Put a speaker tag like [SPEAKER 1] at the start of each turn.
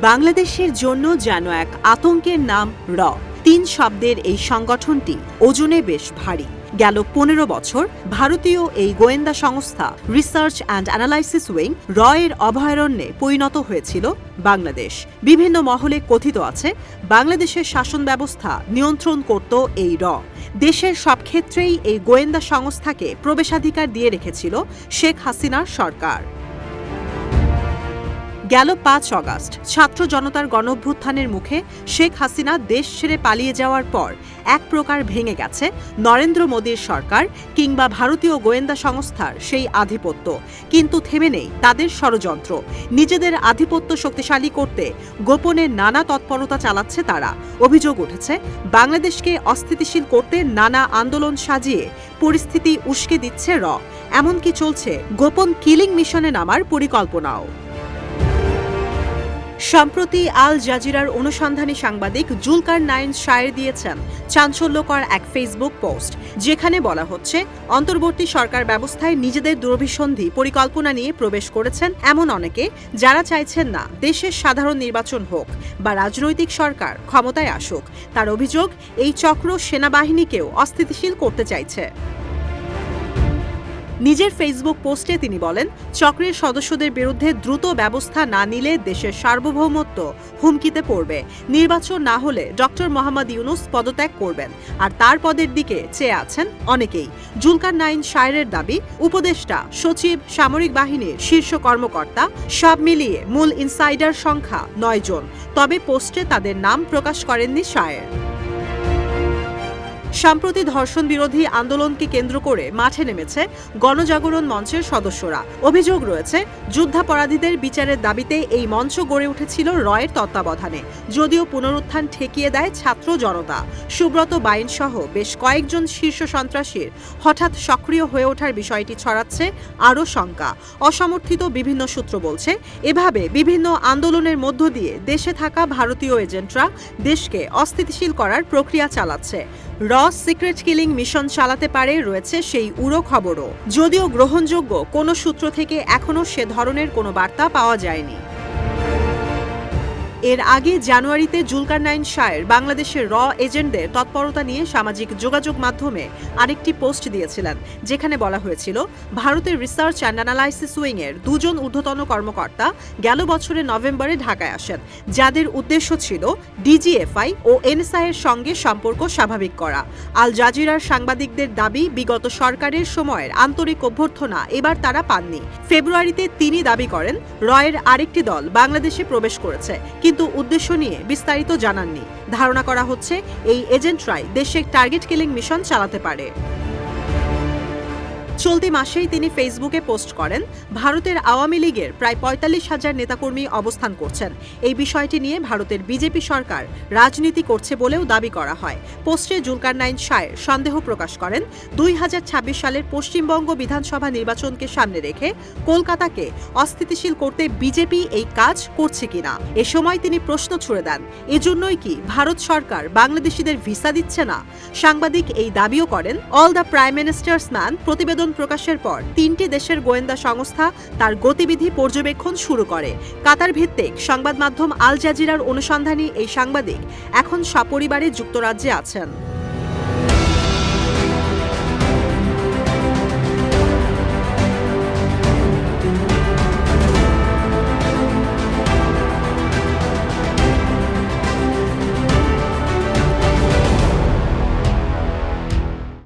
[SPEAKER 1] বাংলাদেশের জন্য যেন এক আতঙ্কের নাম র। তিন শব্দের এই সংগঠনটি ওজনে বেশ ভারী। গেল পনেরো বছর ভারতীয় এই গোয়েন্দা সংস্থা রিসার্চ অ্যান্ড অ্যানালাইসিস উইং র এর অভয়ারণ্যে পরিণত হয়েছিল বাংলাদেশ। বিভিন্ন মহলে কথিত আছে, বাংলাদেশের শাসন ব্যবস্থা নিয়ন্ত্রণ করত এই র। দেশের সব ক্ষেত্রেই এই গোয়েন্দা সংস্থাকে প্রবেশাধিকার দিয়ে রেখেছিল শেখ হাসিনার সরকার। গেল পাঁচ অগাস্ট। ছাত্র জনতার গণভ্যুত্থানের মুখে শেখ হাসিনা দেশ ছেড়ে পালিয়ে যাওয়ার পর এক প্রকার ভেঙে গেছে নরেন্দ্র মোদীর সরকার কিংবা ভারতীয় গোয়েন্দা সংস্থার সেই আধিপত্য। কিন্তু থেমে নেই তাদের ষড়যন্ত্র। নিজেদের আধিপত্য শক্তিশালী করতে গোপনে নানা তৎপরতা চালাচ্ছে তারা। অভিযোগ উঠেছে, বাংলাদেশকে অস্থিতিশীল করতে নানা আন্দোলন সাজিয়ে পরিস্থিতি উস্কে দিচ্ছে র। এমনকি চলছে গোপন কিলিং মিশনে নামার পরিকল্পনাও। সম্প্রতি আল জাজিরার অনুসন্ধানী সাংবাদিক জুলকার নাইন শায়ের দিয়েছেন চাঞ্চল্যকর এক ফেসবুক পোস্ট, যেখানে বলা হচ্ছে, অন্তর্বর্তী সরকার ব্যবস্থায় নিজেদের দুরভিসন্ধি পরিকল্পনা নিয়ে প্রবেশ করেছেন এমন অনেকে যারা চাইছেন না দেশের সাধারণ নির্বাচন হোক বা রাজনৈতিক সরকার ক্ষমতায় আসুক। তার অভিযোগ, এই চক্র সেনাবাহিনীকেও অস্থিতিশীল করতে চাইছে। নিজের ফেসবুক পোস্টে তিনি বলেন, চক্রের সদস্যদের বিরুদ্ধে দ্রুত ব্যবস্থা না নিলে দেশের সার্বভৌমত্ব হুমকিতে পড়বে। নির্বাচন না হলে ডক্টর মোহাম্মদ ইউনুস পদত্যাগ করবেন। আর তার পদের দিকে চেয়ে আছেন অনেকেই। জুলকার নাইন শায়ের দাবি, উপদেষ্টা, সচিব, সামরিক বাহিনীর শীর্ষ কর্মকর্তা, সব মিলিয়ে মূল ইনসাইডার সংখ্যা নয় জন। তবে পোস্টে তাদের নাম প্রকাশ করেননি শায়ের। সম্প্রতি ধর্ষণ বিরোধী আন্দোলনকে কেন্দ্র করে মাঠে নেমেছে গণজাগরণ মঞ্চের সদস্যরা। অভিযোগ রয়েছে, যুদ্ধাপরাধীদের বিচারের দাবিতে এই মঞ্চ গড়ে উঠেছিল রয়ের তত্ত্বাবধানে। যদিও পুনরুত্থান ঠেকিয়ে দেয় ছাত্র জনতা। সুব্রত বাইন সহ বেশ কয়েকজন শীর্ষ সন্ত্রাসীর হঠাৎ সক্রিয় হয়ে ওঠার বিষয়টি ছড়াচ্ছে আরও শঙ্কা। অসমর্থিত বিভিন্ন সূত্র বলছে, এভাবে বিভিন্ন আন্দোলনের মধ্য দিয়ে দেশে থাকা ভারতীয় এজেন্টরা দেশকে অস্থিতিশীল করার প্রক্রিয়া চালাচ্ছে। র সিক্রেট কিলিং মিশন চালাতে পারে রয়েছে সেই উড়ো খবরও। যদিও গ্রহণযোগ্য কোনো সূত্র থেকে এখনও সে ধরনের কোনো বার্তা পাওয়া যায়নি। এর আগে জানুয়ারিতে জুলকার নাইন শায়ের বাংলাদেশের র এজেন্টদের তৎপরতা নিয়ে সামাজিক যোগাযোগ মাধ্যমে আরেকটি পোস্ট দিয়েছিলেন, যেখানে বলা হয়েছিল, ভারতের রিসার্চ অ্যান্ড অ্যানালাইসিস উইং এর দুজন ঊর্ধ্বতন কর্মকর্তা গেল বছরের নভেম্বরে ঢাকায় আসেন, যাদের উদ্দেশ্য ছিল ডিজিএফআই ও এনএসআই এর সঙ্গে সম্পর্ক স্বাভাবিক করা। আল জাজিরার সাংবাদিকদের দাবি, বিগত সরকারের সময়ের আন্তরিক অভ্যর্থনা এবার তারা পাননি। ফেব্রুয়ারিতে তিনি দাবি করেন, রয়ের আরেকটি দল বাংলাদেশে প্রবেশ করেছে, কিন্তু উদ্দেশ্য নিয়ে বিস্তারিত জানাননি। ধারণা করা হচ্ছে, এই এজেন্টরাই দেশে টার্গেট কিলিং মিশন চালাতে পারে। চলতি মাসেই তিনি ফেসবুকে পোস্ট করেন, ভারতের আওয়ামী লীগের প্রায় পঁয়তাল্লিশ হাজার নেতাকর্মী অবস্থান করছেন। এই বিষয়টি নিয়ে ভারতের বিজেপি সরকার রাজনীতি করছে বলেও দাবি করা হয়। পোস্টে জুলকার নাইন শায়ের সন্দেহ প্রকাশ করেন, দুই হাজার ছাব্বিশ সালের পশ্চিমবঙ্গ বিধানসভা নির্বাচনকে সামনে রেখে কলকাতাকে অস্থিতিশীল করতে বিজেপি এই কাজ করছে কিনা? এ সময় তিনি প্রশ্ন ছুড়ে দেন, এজন্যই কি ভারত সরকার বাংলাদেশিদের ভিসা দিচ্ছে না? সাংবাদিক এই দাবিও করেন, all the prime minister's man প্রতিবেদন প্রকাশের পর তিনটি দেশের গোয়েন্দা সংস্থা তার গতিবিধি পর্যবেক্ষণ শুরু করে। কাতার ভিত্তিক সংবাদ মাধ্যম আল জাজিরার অনুসন্ধানী এই সাংবাদিক এখন সপরিবারে যুক্তরাজ্যে আছেন।